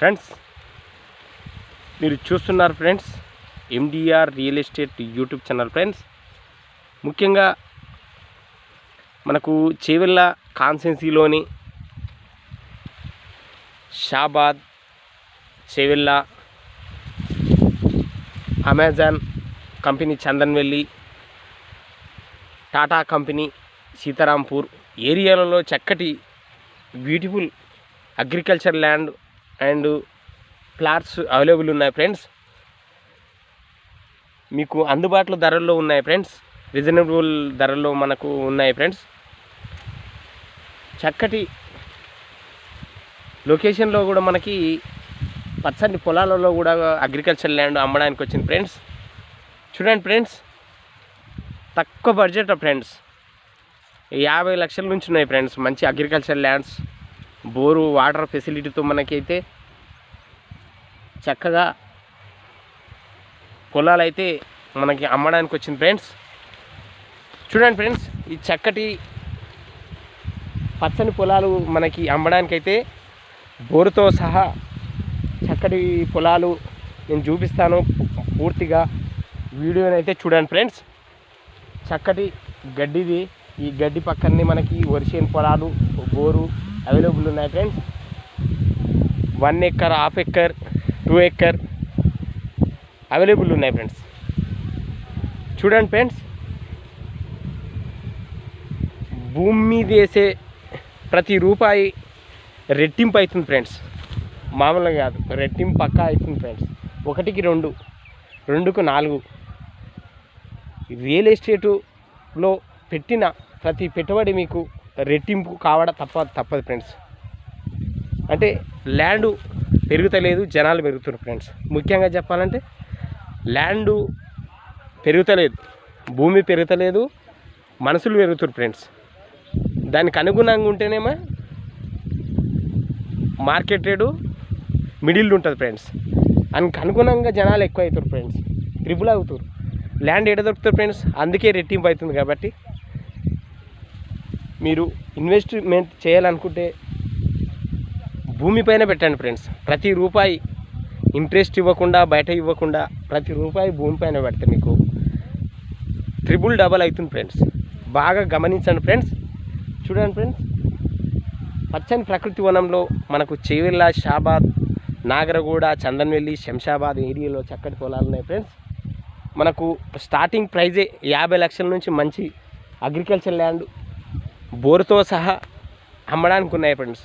Friends మీరు చూస్తున్నారు friends MDR real estate YouTube channel friends. ముఖ్యంగా మనకు Chevella కాన్సెన్సీలోని Shabad Chevella Amazon company Chandanvelli Tata company Sitarampur ఏరియాలలో చక్కటి beautiful agriculture land and plots available ఉన్నాయి friends. మీకు అందుబాటులో ధరల్లో ఉన్నాయి ఫ్రెండ్స్. రీజనబుల్ ధరల్లో మనకు ఉన్నాయి ఫ్రెండ్స్. చక్కటి లొకేషన్లో కూడా మనకి పచ్చని పొలాలలో కూడా అగ్రికల్చర్ ల్యాండ్ అమ్మడానికి వచ్చింది ఫ్రెండ్స్. చూడండి ఫ్రెండ్స్ తక్కువ బడ్జెట్ ఫ్రెండ్స్. యాభై లక్షల నుంచి ఉన్నాయి ఫ్రెండ్స్ మంచి అగ్రికల్చర్ ల్యాండ్స్. బోరు వాటర్ ఫెసిలిటీతో మనకైతే చక్కగా పొలాలు అయితే మనకి అమ్మడానికి వచ్చింది ఫ్రెండ్స్. చూడండి ఫ్రెండ్స్ ఈ చక్కటి పచ్చని పొలాలు మనకి అమ్మడానికైతే బోరుతో సహా చక్కటి పొలాలు నేను చూపిస్తాను. పూర్తిగా వీడియోని అయితే చూడండి ఫ్రెండ్స్. చక్కటి గడ్డిది ఈ గడ్డి పక్కనే మనకి వరిసేను పొలాలు బోరు అవైలబుల్ ఉన్నాయి friends. One acre half acre two acre available ఉన్నాయి ఫ్రెండ్స్. చూడండి ఫ్రెండ్స్. భూమి మీద వేసే ప్రతి రూపాయి రెట్టింపు అవుతుంది ఫ్రెండ్స్. మామూలుగా కాదు రెట్టింపు పక్కా అవుతుంది ఫ్రెండ్స్. ఒకటికి రెండు రెండుకు నాలుగు. రియల్ ఎస్టేటులో పెట్టిన ప్రతి పెట్టుబడి మీకు రెట్టింపు కావడం తప్ప తప్పదు ఫ్రెండ్స్. అంటే ల్యాండ్ పెరుగుతలేదు జనాలు పెరుగుతున్నారు ఫ్రెండ్స్. ముఖ్యంగా చెప్పాలంటే ల్యాండు పెరుగుతలేదు భూమి పెరుగుతలేదు మనుషులు పెరుగుతున్నారు ఫ్రెండ్స్. దానికి అనుగుణంగా ఉంటేనేమో మార్కెట్ రేటు మిడిల్ ఉంటుంది ఫ్రెండ్స్. దానికి అనుగుణంగా జనాలు ఎక్కువ అవుతారు ఫ్రెండ్స్. ట్రిపుల్ అవుతారు ల్యాండ్ ఎడ దొరుకుతారు ఫ్రెండ్స్? అందుకే రెట్టింపు అవుతుంది కాబట్టి మీరు ఇన్వెస్ట్మెంట్ చేయాలనుకుంటే భూమిపైన పెట్టండి ఫ్రెండ్స్ ప్రతి రూపాయి ఇంట్రెస్ట్ ఇవ్వకుండా బయట ఇవ్వకుండా ప్రతి రూపాయి భూమిపైన పెడితే మీకు ట్రిపుల్ డబల్ అవుతుంది ఫ్రెండ్స్ బాగా గమనించండి ఫ్రెండ్స్ చూడండి ఫ్రెండ్స్ పచ్చని ప్రకృతి వనంలో మనకు చేవెళ్ళ షాబాద్ నాగరగూడ చందన్వెల్లి శంషాబాద్ ఏరియాలో చక్కటి పొలాలు ఉన్నాయి ఫ్రెండ్స్ మనకు స్టార్టింగ్ ప్రైజే యాభై లక్షల నుంచి మంచి అగ్రికల్చర్ ల్యాండ్ బోరుతో సహా అమ్మడానికి ఉన్నాయి ఫ్రెండ్స్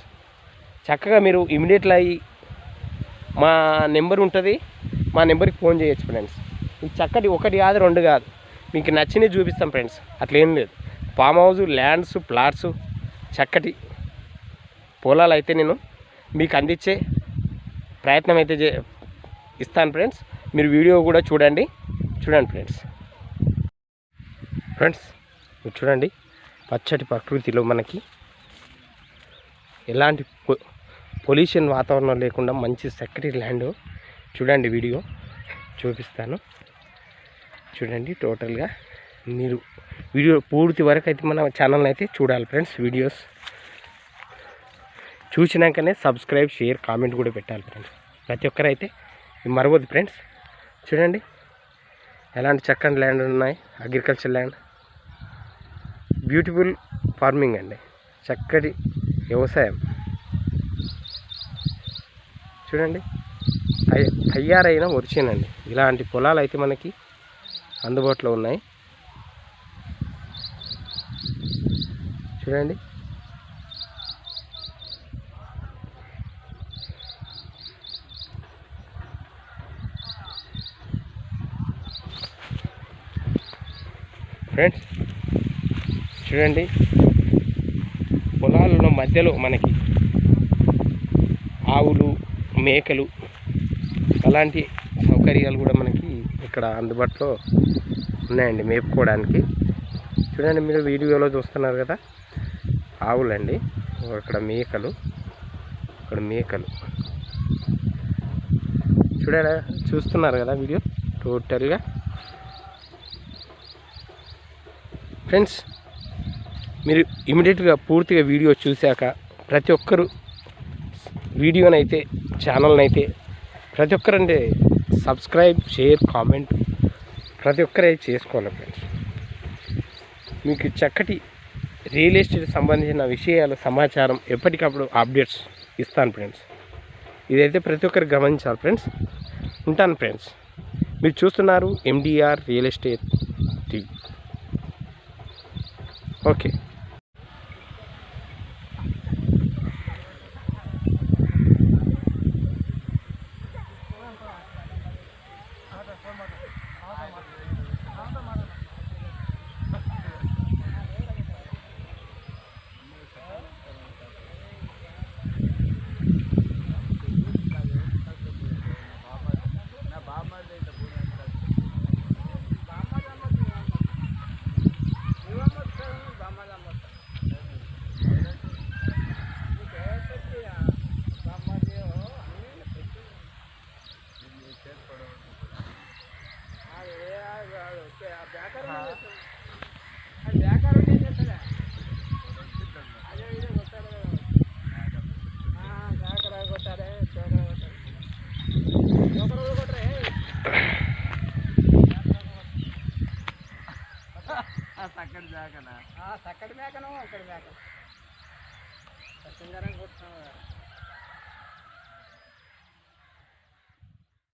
చక్కగా మీరు ఇమీడియట్లో అయ్యి మా నెంబర్ ఉంటుంది. మా నెంబర్కి ఫోన్ చేయొచ్చు ఫ్రెండ్స్ ఈ చక్కటి ఒకటి కాదు రెండు కాదు. మీకు నచ్చినవి చూపిస్తాం ఫ్రెండ్స్ అట్లా ఏం లేదు. ఫామ్ హౌస్ ల్యాండ్స్ ప్లాట్స్ చక్కటి పొలాలు అయితే నేను మీకు అందించే ప్రయత్నం అయితే చే ఇస్తాను ఫ్రెండ్స్ మీరు వీడియో కూడా చూడండి. చూడండి ఫ్రెండ్స్ ఫ్రెండ్స్ చూడండి. పచ్చటి ప్రకృతిలో మనకి ఎలాంటి పొ- పొల్యూషన్ వాతావరణం లేకుండా మంచి చక్కటి ల్యాండ్ చూడండి వీడియో చూపిస్తాను. చూడండి టోటల్గా మీరు వీడియో పూర్తి వరకు అయితే మన ఛానల్ అయితే చూడాలి ఫ్రెండ్స్ వీడియోస్. చూసినాకనే సబ్స్క్రైబ్ షేర్ కామెంట్ కూడా పెట్టాలి ఫ్రెండ్స్. ప్రతి ఒక్కరైతే మరవద్దు ఫ్రెండ్స్. చూడండి. ఎలాంటి చక్కని ల్యాండ్ ఉన్నాయి? Agriculture land. బ్యూటిఫుల్ ఫార్మింగ్ అండి. చక్కటి వ్యవసాయం. చూడండి. తయారైన వరిచేనండి ఇలాంటి పొలాలు అయితే మనకి అందుబాటులో ఉన్నాయి. చూడండి. ఫ్రెండ్స్ చూడండి. పొలాలలో మధ్యలో మనకి ఆవులు మేకలు అలాంటి సౌకర్యాలు కూడా మనకి ఇక్కడ అందుబాటులో ఉన్నాయండి మేపుకోవడానికి. చూడండి మీరు వీడియోలో చూస్తున్నారు కదా ఆవులండి. ఇక్కడ మేకలు ఇక్కడ మేకలు. చూడారా చూస్తున్నారు కదా వీడియో టోటల్గా. ఫ్రెండ్స్ మీరు ఇమీడియట్గా పూర్తిగా వీడియో చూశాక ప్రతి ఒక్కరు వీడియోనైతే ఛానల్ని అయితే ప్రతి ఒక్కరంటే సబ్స్క్రైబ్ షేర్ కామెంట్ ప్రతి ఒక్కరే చేసుకోవాలి ఫ్రెండ్స్. మీకు చక్కటి రియల్ ఎస్టేట్ సంబంధించిన విషయాలు సమాచారం ఎప్పటికప్పుడు అప్డేట్స్ ఇస్తాను ఫ్రెండ్స్. ఇదైతే ప్రతి ఒక్కరు గమనించాలి ఫ్రెండ్స్. ఉంటాను ఫ్రెండ్స్. మీరు చూస్తున్నారు MDR real estate TV okay. Phone ಮಾಡಿ సక్కడి దాకనా సక్కడి మేకను అక్కడి మేక. సింగారం కొట్టుకున్నావు